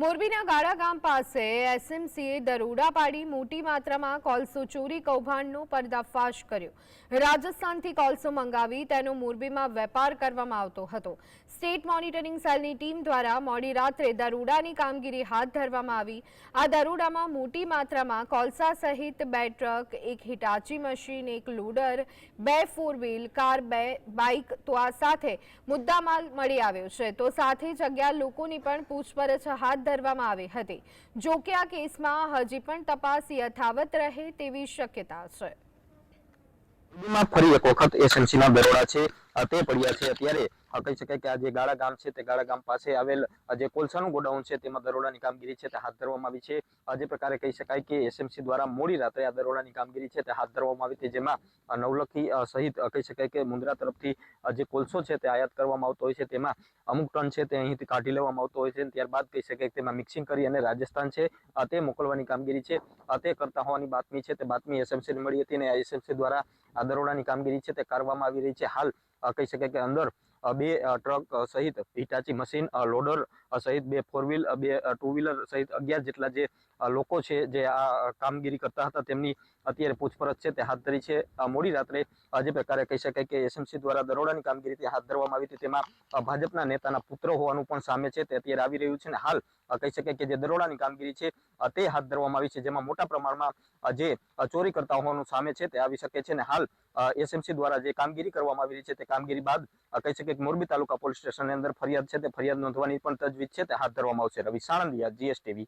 મોરબીના ગાળા ગામ પાસે એસએમસીએ દરોડા પાડી મોટી માત્રામાં કોલસો ચોરી કૌભાંડનો પર્દાફાશ કર્યો. રાજસ્થાનથી કોલસો મંગાવી તેનો મોરબીમાં વેપાર કરવામાં આવતો હતો. સ્ટેટ મોનિટરિંગ સેલની ટીમ દ્વારા મોડી રાત્રે દરોડાની કામગીરી હાથ ધરવામાં આવી. આ દરોડામાં મોટી માત્રામાં કોલસા સહિત બે ટ્રક, એક હિટાચી મશીન, એક લોડર, બે ફોર વ્હીલ, કાર, બે બાઇક તો આ સાથે મુદ્દામાલ મળી આવ્યો છે. તો સાથે જ અગિયાર લોકોની પણ પૂછપરછ હાથ ધરવામાં આવી હતી. જો કે આ કેસમાં હજી પણ તપાસ યથાવત રહે તેવી શક્યતા છે. ફરી એક વખત એસએમસી ના દરોડા છે. તે પડ્યા છે અત્યારે. કહી શકાય કે આ જે ગાળા ગામ છે તે ગાળા ગામ પાસે આવેલ જે કોલસાનું ગોડાઉન છે તેમાં દરોડાની કામગીરી છે તે હાથ ધરવામાં આવી છે. જે પ્રકારે કહી શકાય કે એસએમસી દ્વારા મોડી રાત્રે આ દરોડાની કામગીરી છે તે હાથ ધરવામાં આવી હતી, જેમાં નવલખી સહિત કહી શકાય કે મુન્દ્રા તરફથી જે કોલસો છે તે આયાત કરવામાં આવતો હોય છે, તેમાં અમુક ટન છે તે અહીંથી કાઢી લેવામાં આવતો હોય છે ત્યારબાદ કહી શકાય કે તેમાં મિક્સિંગ કરી અને રાજસ્થાન છે તે મોકલવાની કામગીરી છે. તે કરતા હોવાની બાતમી છે, તે બાતમી એસએમસીને મળી હતી અને એસએમસી દ્વારા આ દરોડાની કામગીરી છે તે કરવામાં આવી રહી છે. હાલ કહી શકાય કે અંદર બે ટ્રક સહિત હિટાચી મશીન લોડર સહિત બે ફોર વ્હીલ બે ટુ વ્હીલર સહિત અગિયાર જેટલા જે લોકો છે, જે આ કામગીરી કરતા હતા, તેમની અત્યારે પૂછપરછ છે, તે હાથ ધરી છે. મોડી રાત્રે જે પ્રકારે કહી શકાય કે એસએમસી દ્વારા દરોડાની કામગીરી હાથ ધરવામાં આવી હતી. તેમાં ભાજપના નેતાના પુત્ર હોવાનું પણ સામે છે, તે અત્યારે આવી રહ્યું છે અને હાલ કહી શકાય કે જે દરોડાની કામગીરી છે તે હાથ ધરવામાં આવી છે. જેમાં મોટા પ્રમાણમાં જે ચોરી કરતા હોવાનું સામે છે, તે આવી શકે છે અને હાલ એસએમસી દ્વારા જે કામગીરી કરવામાં આવી રહી છે, તે કામગીરી બાદ કહી શકાય કે મોરબી તાલુકા પોલીસ સ્ટેશનની અંદર ફરિયાદ છે, તે ફરિયાદ નોંધવાની પણ તજવીજ તે હાથ ધરવામાં આવશે. રવિ સાણંદિયા જીએસટીવી